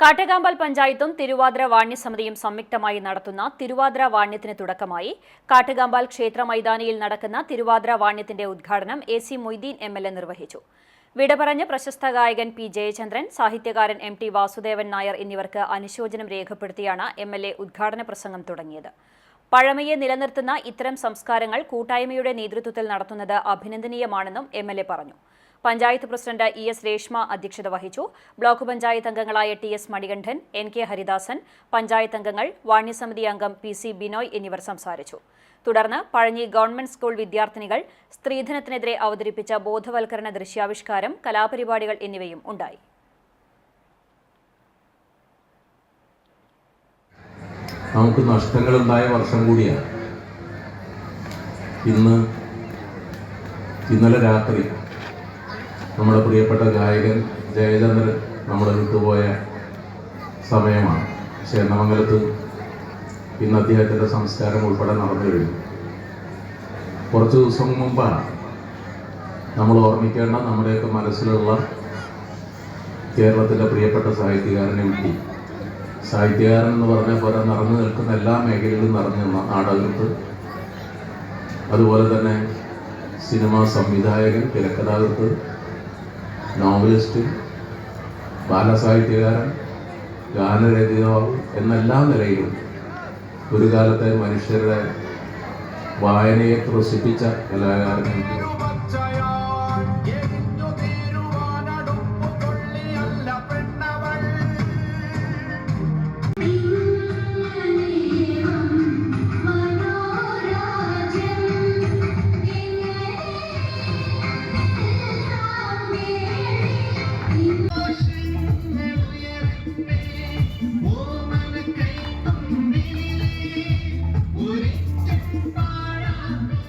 കാട്ടകാമ്പാൽ പഞ്ചായത്തും തിരുവാതിര വാണ്യ സമിതിയും സംയുക്തമായി നടത്തുന്ന തിരുവാതിര വാണ്യത്തിന് തുടക്കമായി കാട്ടകാമ്പാൽ ക്ഷേത്ര മൈതാനിയിൽ നടക്കുന്ന തിരുവാതിര വാണ്യത്തിന്റെ ഉദ്ഘാടനം A C Moideen M L A നിർവഹിച്ചു. വിടപറഞ്ഞ പ്രശസ്ത ഗായകൻ പി ജയചന്ദ്രൻ സാഹിത്യകാരൻ എം ടി വാസുദേവൻ നായർ എന്നിവർക്ക് അനുശോചനം രേഖപ്പെടുത്തിയാണ് എം എൽ എ ഉദ്ഘാടന പ്രസംഗം തുടങ്ങിയത്. പഴമയെ നിലനിർത്തുന്ന ഇത്തരം സംസ്കാരങ്ങൾ കൂട്ടായ്മയുടെ നേതൃത്വത്തിൽ നടത്തുന്നത് അഭിനന്ദനീയമാണെന്നും എം എൽ എ പറഞ്ഞു. Panchayat president E S Reshma അധ്യക്ഷത വഹിച്ചു. ബ്ലോക്ക് പഞ്ചായത്ത് അംഗങ്ങളായ T S Manikandan N K Haridasan panchayat അംഗങ്ങൾ വാണ്യസമിതി അംഗം പി സി ബിനോയ് എന്നിവർ സംസാരിച്ചു. തുടർന്ന് പഴഞ്ഞി ഗവൺമെന്റ് സ്കൂൾ വിദ്യാർത്ഥിനികൾ സ്ത്രീധനത്തിനെതിരെ അവതരിപ്പിച്ച ബോധവൽക്കരണ ദൃശ്യാവിഷ്കാരം കലാപരിപാടികൾ എന്നിവയും ഉണ്ടായി. നമുക്ക് നഷ്ടങ്ങളുണ്ടായ വർഷം കൂടിയാണ്. ഇന്ന് ഇന്നലെ രാത്രി നമ്മുടെ പ്രിയപ്പെട്ട ഗായകൻ ജയചന്ദ്രൻ നമ്മളെ വിട്ടുപോയ സമയമാണ്. ചേന്നമംഗലത്ത് ഇന്ന് അദ്ദേഹത്തിന്റെ സംസ്കാരം ഉൾപ്പെടെ നടന്നു കഴിഞ്ഞു. കുറച്ച് ദിവസം മുമ്പാണ് നമ്മൾ ഓർമ്മിക്കേണ്ട നമ്മുടെയൊക്കെ മനസ്സിലുള്ള കേരളത്തിലെ പ്രിയപ്പെട്ട സാഹിത്യകാരനെ വിട്ടി സാഹിത്യകാരൻ എന്ന് പറഞ്ഞ പോലെ നിറഞ്ഞു നിൽക്കുന്ന എല്ലാ മേഖലയിലും നിറഞ്ഞു നിന്ന നാടകത്ത് അതുപോലെ തന്നെ സിനിമാ സംവിധായകൻ തിരക്കഥാകൃത്ത് നോവലിസ്റ്റ് ബാലസാഹിത്യകാരൻ ഗാനരചയിതാവ് എന്നെല്ലാ നിലയിലും ഒരു കാലത്തെ മനുഷ്യരുടെ വായനയെ ത്രസിപ്പിച്ച കലാകാരൻ